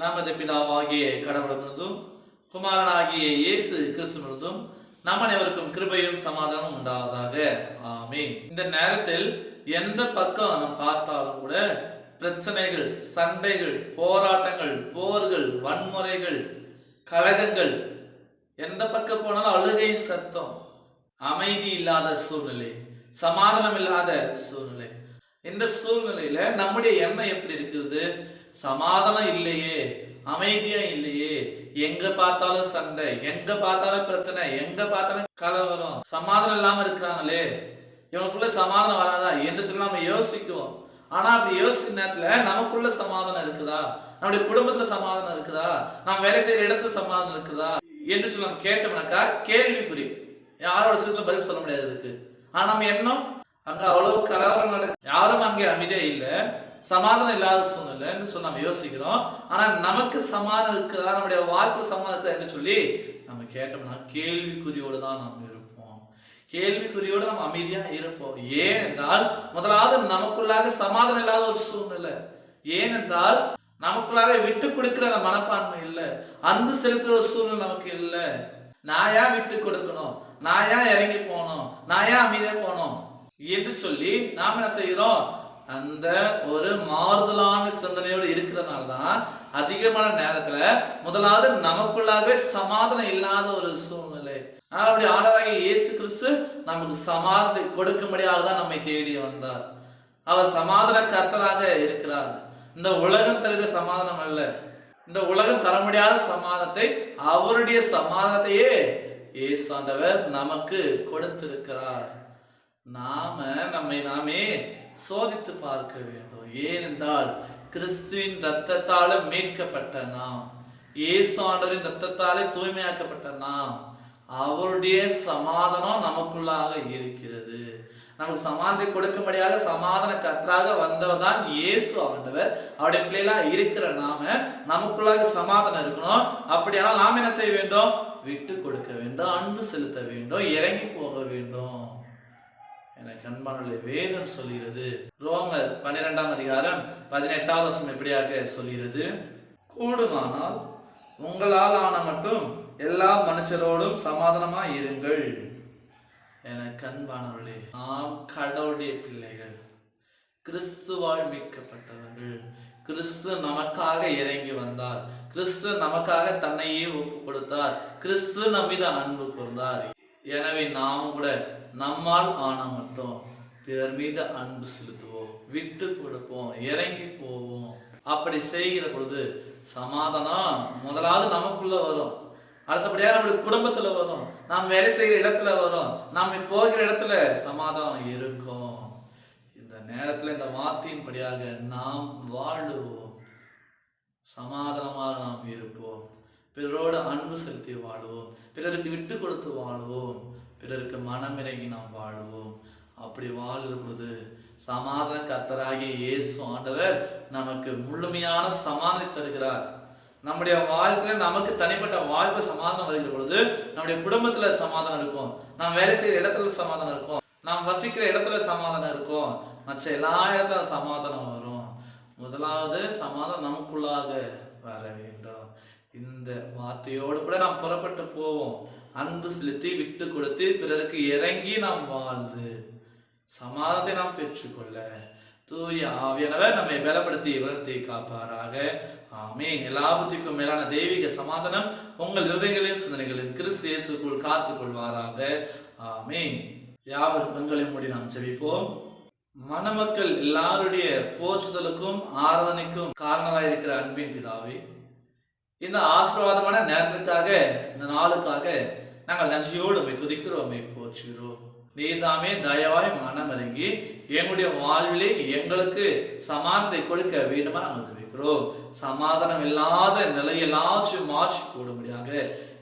நமது பிதாவாகிய கடவுளிருந்தும் குமாரனாகிய இயேசு கிறிஸ்துவிலிருந்தும் நம் அனைவருக்கும் கிருபையும் சமாதானமும் உண்டாவதாக. ஆமென். இந்த நேரத்தில் எந்த பக்கம் நம்ம பார்த்தாலும் கூட பிரச்சனைகள் சண்டைகள் போராட்டங்கள் போர்கள் வன்முறைகள் கழகங்கள் எந்த பக்கம் போனாலும் அழுகை சத்தம் அமைதி இல்லாத சூழ்நிலை சமாதானம் இல்லாத சூழ்நிலை. இந்த சூழ்நிலையில நம்முடைய எண்ணம் எப்படி இருக்குது சமாதானம் இல்லையே அமைதியா இல்லையே. எங்க பார்த்தாலும் சண்டை எங்க பார்த்தாலும் பிரச்சனை எங்க பார்த்தாலும் கலவரம் சமாதானம் இல்லாம இருக்கிறாங்களே. இவனுக்குள்ள சமாதானம் வராதா என்று சொல்லி நம்ம யோசிக்குவோம். ஆனா அப்படி யோசிக்கிற நேரத்துல நமக்குள்ள சமாதானம் இருக்குதா? நம்முடைய குடும்பத்துல சமாதானம் இருக்குதா? நம்ம வேலை செய்யற இடத்துல சமாதானம் இருக்குதா? என்று சொல்லி நம்ம கேட்டோம்னாக்கா கேள்விக்குறி. யாரோட சீக்கிரம் பதில் சொல்ல முடியாது இருக்கு ஆனா நம்ம எண்ணம் அங்க அவ்வளவு கலவரம் நடக்கு யாரும் அங்கே அமைதியா இல்லை. சமாதானம் இல்லாத சூழ்நிலைன்னு சொல்லி நம்ம யோசிக்கிறோம். ஆனா நமக்கு சமாதானம் இருக்குதா? நம்முடைய வாழ்க்கை சமாதானம் இருக்குதா என்று சொல்லி நம்ம கேட்டோம்னா கேள்விக்குறியோடு தான் நாம் இருப்போம். கேள்விக்குறியோடு நம்ம அமைதியாக இருப்போம். ஏனென்றால் முதலாவது நமக்குள்ளாக சமாதானம் இல்லாத ஒரு சூழ்நிலை. ஏனென்றால் நமக்குள்ளாக விட்டு கொடுக்கிற அந்த மனப்பான்மை இல்லை. அன்பு செலுத்துகிற சூழ்நிலை நமக்கு இல்லை. நான் ஏன் விட்டு கொடுக்கணும்? நான் ஏன் இறங்கி போகணும்? நான் ஏன் அமைதியாக போகணும்? என்று சொல்லி நாம் என்ன செய்கிறோம்? அந்த ஒரு மாறுதலான சிந்தனையோடு இருக்கிறதுனால தான் அதிகமான நேரத்துல முதலாவது நமக்குள்ளாக சமாதானம் இல்லாத ஒரு சூழ்நிலை. ஆனால் அப்படி ஆடராக இயேசு கிறிஸ்து நமக்கு சமாதானத்தை கொடுக்கும்படியாக தான் நம்மை தேடி வந்தார். அவர் சமாதான கர்த்தராக இருக்கிறார். இந்த உலகம் தருகிற சமாதானம் அல்ல. இந்த உலகம் தர முடியாத சமாதானத்தை அவருடைய சமாதானத்தையே இயேசாண்டவர் நமக்கு கொடுத்திருக்கிறார். நாம நம்மை நாமே சோதித்து பார்க்க வேண்டும். ஏனென்றால் கிறிஸ்துவின் ரத்தத்தால மீட்கப்பட்ட நாம் இயேசாண்டவரின் ரத்தத்தாலே தூய்மையாக்கப்பட்ட நாம் அவருடைய சமாதானம் நமக்குள்ளாக இருக்கிறது. நமக்கு சமாதானத்தை கொடுக்கும்படியாக சமாதான கத்தராக வந்தவர் தான் இயேசு ஆண்டவர். அவருடைய பிள்ளைகளா இருக்கிற நாம நமக்குள்ளாக சமாதானம் இருக்கணும். அப்படியானால் நாம் என்ன செய்ய வேண்டும்? விட்டு கொடுக்க வேண்டும் அன்பு செலுத்த வேண்டும் இறங்கி போக வேண்டும். எனக்கு வேதம் சொல்கிறது. ரோமர் பன்னிரெண்டாம் அதிகாரம் பதினெட்டாவது வசம் எப்படியாக சொல்கிறது? கூடுமானால் உங்களால் ஆன மட்டும் எல்லா மனுஷரோடும் சமாதானமா இருங்கள். எனக்கு அன்பானவர்களே நாம் கடவுளுடைய பிள்ளைகள் கிறிஸ்துவால் மீட்கப்பட்டவர்கள் கிறிஸ்து நமக்காக இறங்கி வந்தார் கிறிஸ்து நமக்காக தன்னையே ஒப்பு கொடுத்தார் கிறிஸ்து நம்மீது அன்பு கூர்ந்தார். எனவே நாமும் கூட நம்மால் ஆன மட்டும் பிறர் மீது அன்பு செலுத்துவோம் விட்டு கொடுப்போம் இறங்கி போவோம். அப்படி செய்கிற பொழுது சமாதானம் முதலாவது நமக்குள்ள வரும். அடுத்தபடியாக நம்முடைய குடும்பத்தில் வரும். நாம் வேலை செய்கிற இடத்துல வரும். நாம் போகிற இடத்துல சமாதானம் இருக்கும். இந்த நேரத்தில் இந்த வார்த்தையின்படியாக நாம் வாழுவோம். சமாதானமாக நாம் இருப்போம். பிறரோடு அன்பு செலுத்தி வாழுவோம். பிறருக்கு விட்டு கொடுத்து வாழுவோம். பிறருக்கு மனமிறங்கி நாம் வாழுவோம். அப்படி வாழ்கிற பொழுது சமாதான கத்தராகிய இயேசு ஆண்டவர் நமக்கு முழுமையான சமாதானம் தருகிறார். நம்முடைய வாழ்க்கையில நமக்கு தனிப்பட்ட வாழ்க்கை சமாதானம் வருகிற பொழுது நம்முடைய குடும்பத்துல சமாதானம் இருக்கும். நாம் வேலை செய்யற இடத்துல சமாதானம் இருக்கும். நாம் வசிக்கிற இடத்துல சமாதானம் இருக்கும். மற்ற எல்லா இடத்துல சமாதானம் வரும். முதலாவது சமாதானம் நமக்குள்ளாக வர வேண்டும். இந்த வார்த்தையோடு கூட நாம் புறப்பட்டு போவோம். அன்பு செலுத்தி விட்டு கொடுத்து பிறருக்கு இறங்கி நாம் வாழ்ந்து சமாதத்தை நாம் பெற்றுக்கொள்ள தூய ஆவியானவர் நம்மை பலப்படுத்தி வளர்த்தி காப்பாராக. ஆமே எல்லாபத்திற்கும் மேலான தெய்வீக சமாதானம் உங்கள் இருதயங்களையும் சிந்தனைகளையும் கிறிஸ்து இயேசுக்குள் காத்துக் கொள்வாராக. ஆமே யாவரும் கண்களையும் மூடி நாம் செவிப்போம் மணமக்கள் எல்லாருடைய போற்றுதலுக்கும் ஆராதனைக்கும் காரணமாக இருக்கிற அன்பின் பிதாவே இந்த ஆசீர்வாதமான நேரத்திற்காக இந்த நாளுக்காக நாங்கள் நன்றியோடு உண்மை துதிக்கிறோம் உம்மை போற்றுகிறோம். நீதாமே தயவாய் மனமருங்கி எங்களுடைய வாழ்விலே எங்களுக்கு சமாதானத்தை கொடுக்க வேண்டுமா நாங்கள் ஜெபிக்கிறோம் சமாதானம் இல்லாத நிலையெல்லாச்சும் மாற்றி போடும்படியாக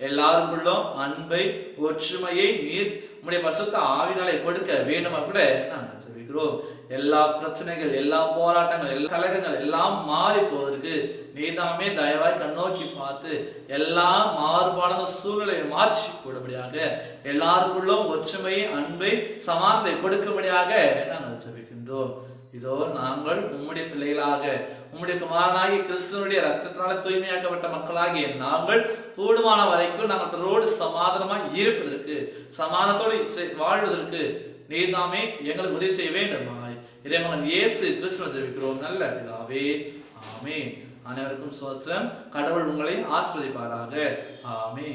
எல்லாருக்குள்ளும் அன்பை ஒற்றுமையை நீர் நம்முடைய பசுத்த ஆவினாலே கொடுக்க வேண்டுமா கூட நாங்கள் சொல்லிக்கிறோம். எல்லா பிரச்சனைகள் எல்லா போராட்டங்கள் எல்லா கலகங்கள் எல்லாம் மாறி போவதற்கு நீதாமே தயவாய் கண்ணோக்கி பார்த்து எல்லா மாறுபாடான சூழ்நிலையை மாற்றி போடும்படியாக எல்லாருக்குள்ளும் ஒற்றுமை அன்பை சமானத்தை கொடுக்கும்படியாக நாங்கள் சொல்லிக்கின்றோம். இதோ நாங்கள் உம்முடைய பிள்ளைகளாக உம்முடைய குமாரனாகிய கிறிஸ்துவனுடைய ரத்தத்தினால தூய்மையாக்கப்பட்ட மக்களாகிய நாங்கள் கூடுமான வரைக்கும் நாங்கள் பிறரோடு சமாதானமாக இருப்பதற்கு சமாதானத்தோடு செ- வாழ்வதற்கு நீர் தாமே எங்களுக்கு உதவி செய்ய வேண்டுமாய். இறைமகன் இயேசு கிறிஸ்துவ ஜெபிக்கிறோம். நல்ல பிதாவே ஆமே அனைவருக்கும் சுவஸ்திரம் கடவுள் உங்களை ஆஸ்வதிப்பாராக ஆமே